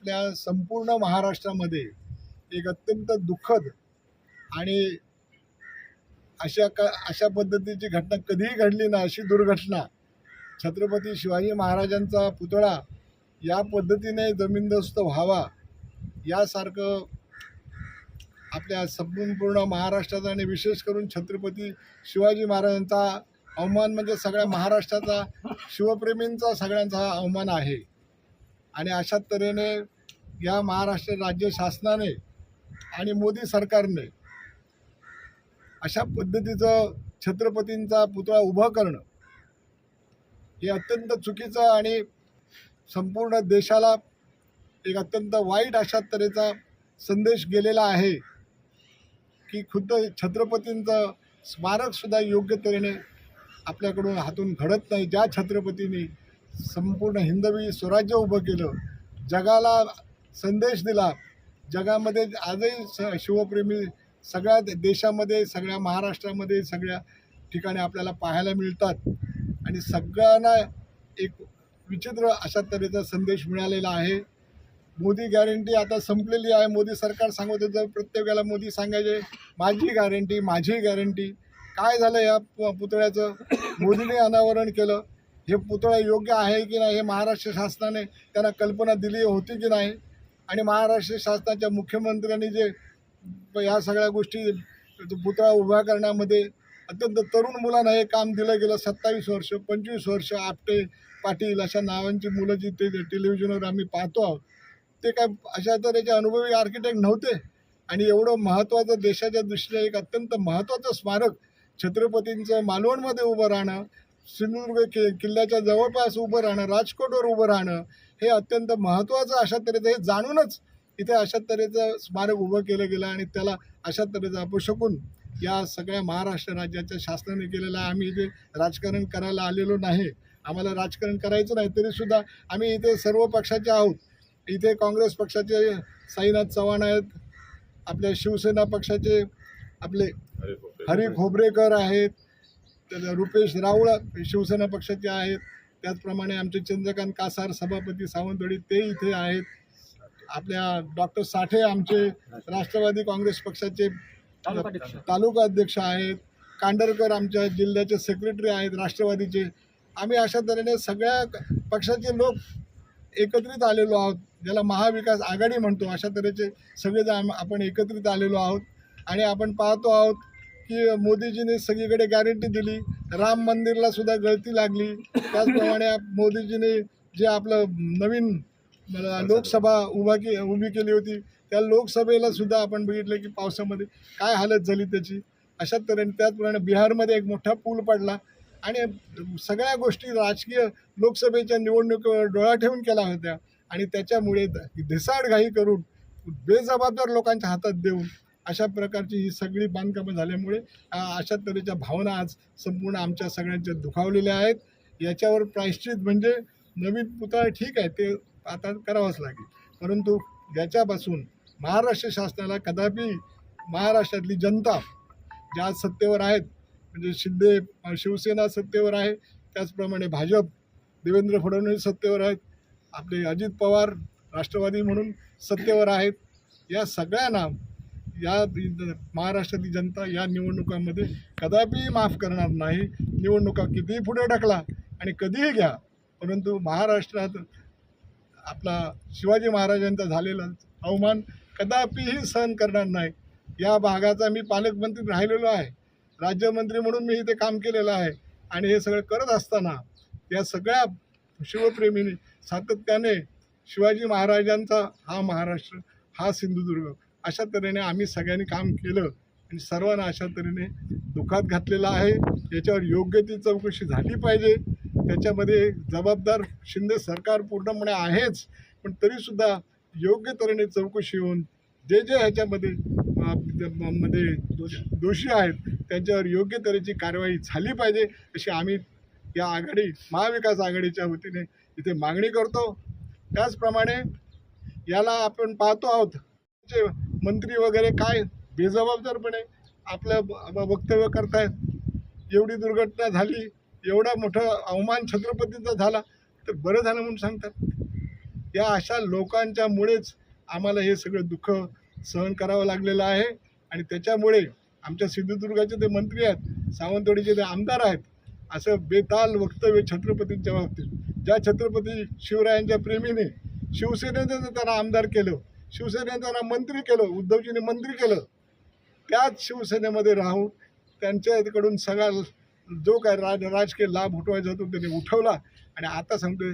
आपल्या संपूर्ण महाराष्ट्रामध्ये एक अत्यंत दुःखद आणि अशा क अशा पद्धतीची घटना कधीही घडली ना अशी दुर्घटना छत्रपती शिवाजी महाराजांचा पुतळा या पद्धतीने जमीनदोस्त व्हावा यासारखं आपल्या संपूर्ण महाराष्ट्राचा आणि विशेष करून छत्रपती शिवाजी महाराजांचा अवमान म्हणजे सगळ्या महाराष्ट्राचा शिवप्रेमींचा सगळ्यांचा हा अवमान आहे. आणि अशा तऱ्हेने या महाराष्ट्र राज्य शासनाने आणि मोदी सरकारने अशा पद्धतीचं छत्रपतींचा पुतळा उभा करणं हे अत्यंत चुकीचं आणि संपूर्ण देशाला एक अत्यंत वाईट अशा तऱ्हेचा संदेश गेलेला आहे की खुद्द छत्रपतींचं स्मारकसुद्धा योग्य तऱ्हेने आपल्याकडून हातून घडत नाही. ज्या छत्रपतींनी संपूर्ण हिंदवी स्वराज्य उभं केलं. जगाला संदेश दिला. जगामध्ये आजही स शिवप्रेमी सगळ्या देशामध्ये सगळ्या महाराष्ट्रामध्ये सगळ्या ठिकाणी आपल्याला पाहायला मिळतात. आणि सगळ्यांना एक विचित्र अशा तऱ्हेचा संदेश मिळालेला आहे. मोदी गॅरंटी आता संपलेली आहे. मोदी सरकार सांगत होतं प्रत्येकाला मोदी सांगायचे माझी गॅरंटी माझी गॅरंटी काय झालं या पुतळ्याचं? मोदीने अनावरण केलं. हे पुतळा योग्य आहे की नाही हे महाराष्ट्र शासनाने त्यांना कल्पना दिली होती की नाही? आणि महाराष्ट्र शासनाच्या मुख्यमंत्र्यांनी जे या सगळ्या गोष्टी पुतळा उभा करण्यामध्ये अत्यंत तरुण मुलांना हे काम दिलं गेलं. सत्तावीस वर्ष पंचवीस वर्ष आपटे पाटील अशा नावांची मुलं जी ते टेलिव्हिजनवर आम्ही पाहतो आहोत ते काय अशा तऱ्हेचे अनुभवी आर्किटेक्ट नव्हते? आणि एवढं महत्त्वाचं देशाच्या दृष्टीने एक अत्यंत महत्त्वाचं स्मारक छत्रपतींचं मालवणमध्ये उभं राहणं सिंधुदुर्ग कि किल्ल्याच्या जवळपास उभं राहणं राजकोटवर उभं राहणं हे अत्यंत महत्त्वाचं अशा तऱ्हेचं हे जाणूनच इथे अशा तऱ्हेचं स्मारक उभं केलं गेलं आणि त्याला अशा तऱ्हेचं अपशकून या सगळ्या महाराष्ट्र राज्याच्या शासनाने केलेलं आहे आम्ही इथे राजकारण करायला आलेलो नाही आम्हाला राजकारण करायचं नाही तरीसुद्धा आम्ही इथे सर्व पक्षाचे आहोत. इथे काँग्रेस पक्षाचे साईनाथ चव्हाण आहेत आपल्या शिवसेना पक्षाचे आपले हरी खोबरेकर आहेत रुपेश राऊळ शिवसेना पक्षाचे आहेत. त्याचप्रमाणे आमचे चंद्रकांत कासार सभापती सावंतवाडी ते इथे आहेत. आपल्या डॉक्टर साठे आमचे राष्ट्रवादी काँग्रेस पक्षाचे तालुका अध्यक्ष आहेत. कांडरकर आमच्या जिल्ह्याचे सेक्रेटरी आहेत राष्ट्रवादीचे. आम्ही अशा तऱ्हेने सगळ्या पक्षाचे लोक एकत्रित आलेलो आहोत. ज्याला महाविकास आघाडी म्हणतो अशा तऱ्हेचे सगळेजण आपण एकत्रित आलेलो आहोत. आणि आपण पाहतो आहोत की मोदीजीने सगळीकडे गॅरंटी दिली. राम मंदिरला सुद्धा गळती लागली. त्याचप्रमाणे मोदीजीने जे आपलं नवीन लोकसभा उभा के उभी केली होती त्या लोकसभेला सुद्धा आपण बघितलं की पावसामध्ये काय हालत झाली त्याची. अशा तऱ्हेने त्याचप्रमाणे बिहारमध्ये एक मोठा पूल पडला आणि सगळ्या गोष्टी राजकीय लोकसभेच्या निवडणुकीवर डोळा ठेवून केल्या होत्या. आणि त्याच्यामुळे धिसाडघाई करून बेजबाबदार लोकांच्या हातात देऊन अशा प्रकारची ही सगळी बांधकामं झाल्यामुळे अशा तऱ्हेच्या भावना आज संपूर्ण आमच्या सगळ्यांच्या दुखावलेल्या आहेत. याच्यावर प्रायश्चित म्हणजे नवीन पुतळा ठीक आहे ते आता करावंच लागेल. परंतु याच्यापासून महाराष्ट्र शासनाला कदापि महाराष्ट्रातली जनता ज्या आज सत्तेवर आहेत म्हणजे शिंदे शिवसेना सत्तेवर आहे त्याचप्रमाणे भाजप देवेंद्र फडणवीस सत्तेवर आहेत आपले अजित पवार राष्ट्रवादी म्हणून सत्तेवर आहेत या सगळ्यांना या महाराष्ट्रातील जनता या निवडणुकांमध्ये कदापि माफ करणार नाही. निवडणुका कितीही पुढे ढकला आणि कधीही घ्या परंतु महाराष्ट्रात आपला शिवाजी महाराजांचा झालेला अवमान कदापिही सहन करणार नाही. या भागाचा मी पालकमंत्री राहिलेलो आहे. राज्यमंत्री म्हणून मी इथे काम केलेलं आहे आणि हे सगळं करत असताना या सगळ्या शिवप्रेमींनी सातत्याने शिवाजी महाराजांचा हा महाराष्ट्र हा सिंधुदुर्ग अशा तऱ्हेने आम्ही सगळ्यांनी काम केलं आणि सर्वांना अशा तऱ्हेने दुखात घातलेला आहे. याच्यावर योग्य ती चौकशी झाली पाहिजे. त्याच्यामध्ये जबाबदार शिंदे सरकार पूर्णपणे आहेच पण तरीसुद्धा योग्य तऱ्हेने चौकशी होऊन जे जे ह्याच्यामध्ये मध्ये दोष- दोषी आहेत त्यांच्यावर योग्य तऱ्हेची कारवाई झाली पाहिजे अशी आम्ही या आघाडी महाविकास आघाडीच्या वतीने इथे मागणी करतो. त्याचप्रमाणे याला आपण पाहतो आहोत. जे मंत्री वगैरे काय बेजबाबदारपणे आपलं ब- वक्तव्य करतायत. एवढी दुर्घटना झाली एवढा मोठं अवमान छत्रपतींचा झाला तर बरं झालं म्हणून सांगतात. या अशा लोकांच्यामुळेच आम्हाला हे सगळं दुःख सहन करावं लागलेलं आहे. आणि त्याच्यामुळे आमच्या सिंधुदुर्गाचे ते मंत्री आहेत सावंतवाडीचे ते आमदार आहेत असं बेताल वक्तव्य छत्रपतींच्या बाबतीत. ज्या छत्रपती शिवरायांच्या प्रेमीने शिवसेनेनं त्यांना आमदार केलं शिवसेनेने त्यांना मंत्री केलं उद्धवजीने मंत्री केलं. त्याच शिवसेनेमध्ये राहून त्यांच्याकडून सगळा जो काय राज राजकीय लाभ उठवायचा होतो त्याने उठवला. आणि आता सांगतोय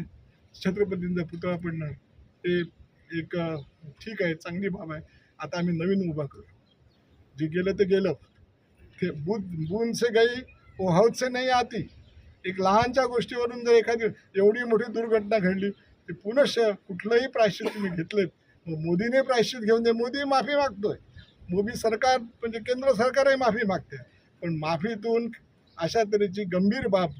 छत्रपतींचा पुतळा पडणं ते एक ठीक आहे चांगली बाब आहे. आता आम्ही नवीन उभा करू. जे गेलं ते गेलं. ते बुद बूंद से गई वो से नाही आती. एक लहानच्या गोष्टीवरून जर एखादी एवढी मोठी दुर्घटना घडली ती पुनश्च कुठलंही प्रायश्चित तुम्ही घेतलेत. मोदीने प्रायश्चित घेऊन दे मोदी माफी मागतोय. मोदी सरकार म्हणजे केंद्र सरकारही माफी मागते. पण माफीतून अशा तऱ्हेची गंभीर बाब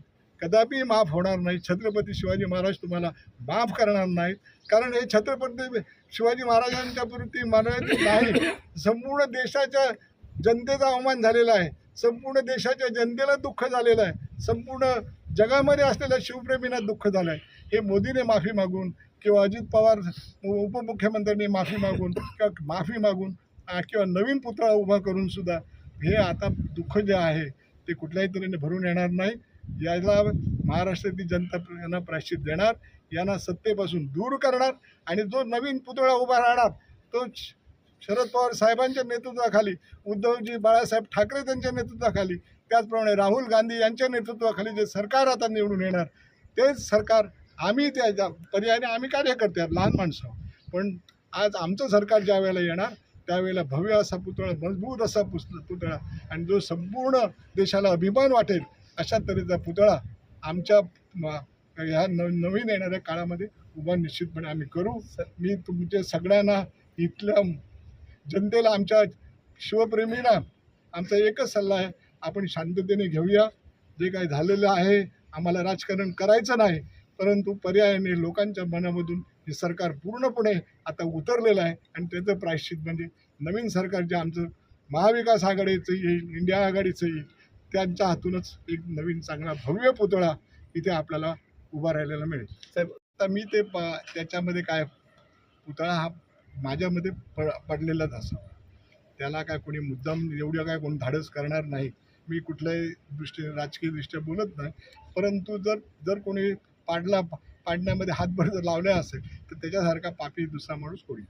कदापि माफ होणार नाही. छत्रपती शिवाजी महाराज तुम्हाला माफ करणार नाहीत. कारण हे छत्रपती शिवाजी महाराजांच्या पुरती मानवायचं नाही. संपूर्ण देशाच्या जनतेचा अवमान झालेला आहे. संपूर्ण देशाच्या जनतेला दुःख झालेलं आहे. संपूर्ण जगामध्ये असलेल्या शिवप्रेमींना दुःख झालं आहे हे मोदीने माफी मागून किंवा अजित पवार उपमुख्यमंत्र्यांनी माफी मागून किंवा माफी मागून किंवा नवीन पुतळा उभा करून सुद्धा हे आता दुःख जे आहे ते कुठल्याही तऱ्हेने भरून येणार नाही. याला महाराष्ट्रातील जनता यांना प्राश्चित देणार यांना सत्तेपासून दूर करणार आणि जो नवीन पुतळा उभा राहणार तो श- शरद पवार साहेबांच्या नेतृत्वाखाली उद्धवजी बाळासाहेब ठाकरे त्यांच्या नेतृत्वाखाली त्याचप्रमाणे राहुल गांधी यांच्या नेतृत्वाखाली जे सरकार आता निवडून येणार तेच सरकार आम्ही त्या ज्या- पर्यायाने आम्ही कार्यकर्ते लहान माणसं. पण आज आमचं सरकार ज्या वेळेला येणार त्यावेळेला भव्य असा पुतळा मजबूत असा पुस- पुतळा आणि जो संपूर्ण देशाला अभिमान वाटेल अशा तऱ्हेचा पुतळा आमच्या ह्या न नवीन येणाऱ्या काळामध्ये उभा निश्चितपणे आम्ही करू. मी तुमच्या सगळ्यांना इथल्या जनतेला आमच्या शिवप्रेमींना आमचा एकच सल्ला आहे आपण शांततेने घेऊया. जे काही झालेलं आहे आम्हाला राजकारण करायचं नाही परंतु पर्यायाने लोकांच्या मनामधून हे सरकार पूर्णपणे आता उतरलेलं आहे आणि त्याचं प्रायश्चित म्हणजे नवीन सरकार जे आमचं महाविकास आघाडीचं येईल इंडिया आघाडीचं येईल त्यांच्या हातूनच एक नवीन चांगला भव्य पुतळा इथे आपल्याला उभा राहिलेला मिळेल. साहेब आता मी ते प त्याच्यामध्ये काय पुतळा हा माझ्यामध्ये प पडलेलाच असावा. त्याला काय कोणी मुद्दाम एवढं काय कोणी धाडस करणार नाही. मी कुठल्याही दृष्टीने राजकीय दृष्ट्या बोलत नाही. परंतु जर जर कोणी पाडला पाडण्यामध्ये हातभर जर लावला असेल तर त्याच्यासारखा पापी दुसरा माणूस कोणी?